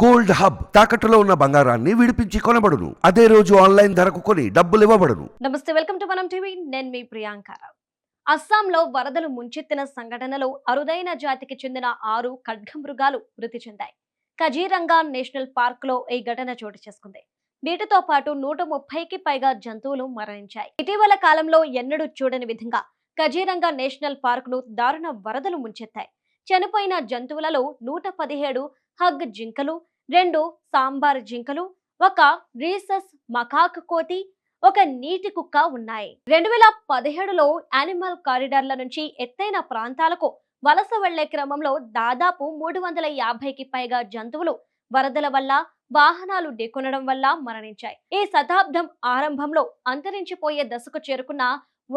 Gold hub తాకట్టులో ఉన్న బంగారాన్ని విడిపించి కొనబడును. అదే రోజు ఆన్లైన్ ధరకు కొని డబ్బులు ఇవ్వబడును. నమస్తే వెల్కమ్ టు మనం టీవీ. నేను మీ ప్రియాంక అస్సాంలో వరదలు ముంచెత్తిన సంఘటనలో అరుదైన జాతికి చెందిన ఆరు ఖడ్గమృగాలు మృతి చెందాయి. కజీరంగా నేషనల్ పార్క్లో ఈ ఘటన చోటు చేసుకుంది. వీటితో పాటు నూట ముప్పైకి పైగా జంతువులు మరణించాయి. ఇటీవల కాలంలో ఎన్నడూ చూడని విధంగా కజీరంగా నేషనల్ పార్క్ను దారుణ వరదలు ముంచెత్తాయి. చనిపోయిన జంతువులలో నూట పదిహేడు హగ్ జింకలు రెండు సాంబార్ జింకలు ఒక రీసస్ మకాక్ కోతి ఒక నీటి కుక్క ఉన్నాయి. రెండు వేల పదిహేడులో యానిమల్ కారిడార్ల నుంచి ఎత్తైన ప్రాంతాలకు వలస వెళ్ళే క్రమంలో దాదాపు మూడు వందల యాభైకి పైగా జంతువులు వరదల వల్ల వాహనాలు ఢీకొనడం వల్ల మరణించాయి. ఈ శతాబ్దం ఆరంభంలో అంతరించిపోయే దశకు చేరుకున్న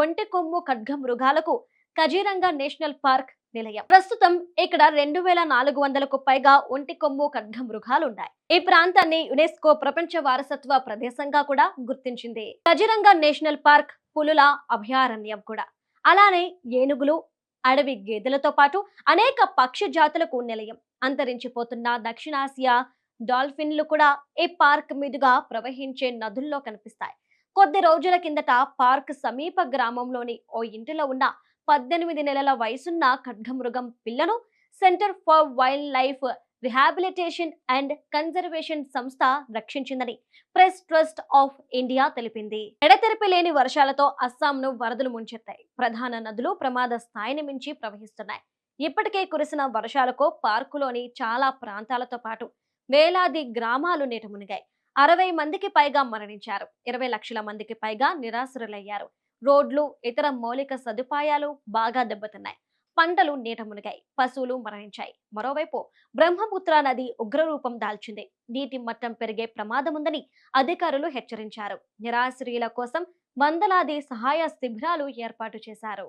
ఒంటి కొమ్ము ఖడ్గ మృగాలకు కజీరంగా నేషనల్ పార్క్ నిలయం. ప్రస్తుతం ఇక్కడ రెండు వేల నాలుగు వందలకు పైగా ఒంటి కొమ్ము ఖడ్గ మృగాలు ఉన్నాయి ఈ ప్రాంతాన్ని యునెస్కో ప్రపంచ వారసత్వ ప్రదేశంగా కూడా గుర్తించింది. కజిరంగా నేషనల్ పార్క్ పులుల అభయారణ్యం కూడా. అలానే ఏనుగులు అడవి గేదెలతో పాటు అనేక పక్షి జాతులకు నిలయం. అంతరించిపోతున్న దక్షిణాసియా డాల్ఫిన్లు కూడా ఈ పార్క్ మీదుగా ప్రవహించే నదుల్లో కనిపిస్తాయి. కొద్ది రోజుల కిందట పార్క్ సమీప గ్రామంలోని ఓ ఇంటిలో ఉన్న పద్దెనిమిది నెలల వయసున్న ఖడ్గమృగం పిల్లను centre for wildlife rehabilitation and conservation సంస్థ రక్షించిందని ప్రెస్ ట్రస్ట్ ఆఫ్ ఇండియా తెలిపింది. ఎడతెరిపి లేని వర్షాలతో అస్సాంను వరదలు ముంచెత్తాయి. ప్రధాన నదులు ప్రమాద స్థాయిని మించి ప్రవహిస్తున్నాయి. ఇప్పటికే కురిసిన వర్షాలకు పార్కులోని చాలా ప్రాంతాలతో పాటు వేలాది గ్రామాలు నీట మునిగాయి. అరవై మందికి పైగా మరణించారు. ఇరవై లక్షల మందికి పైగా నిరాశ్రులయ్యారు. రోడ్లు ఇతర మౌలిక సదుపాయాలు బాగా దెబ్బతిన్నాయి. పంటలు నీట మునిగాయి పశువులు మరణించాయి. మరోవైపు బ్రహ్మపుత్ర నది ఉగ్రరూపం దాల్చింది. నీటి మట్టం పెరిగే ప్రమాదముందని అధికారులు హెచ్చరించారు. నిరాశ్రయుల కోసం వందలాది సహాయ శిబిరాలు ఏర్పాటు చేశారు.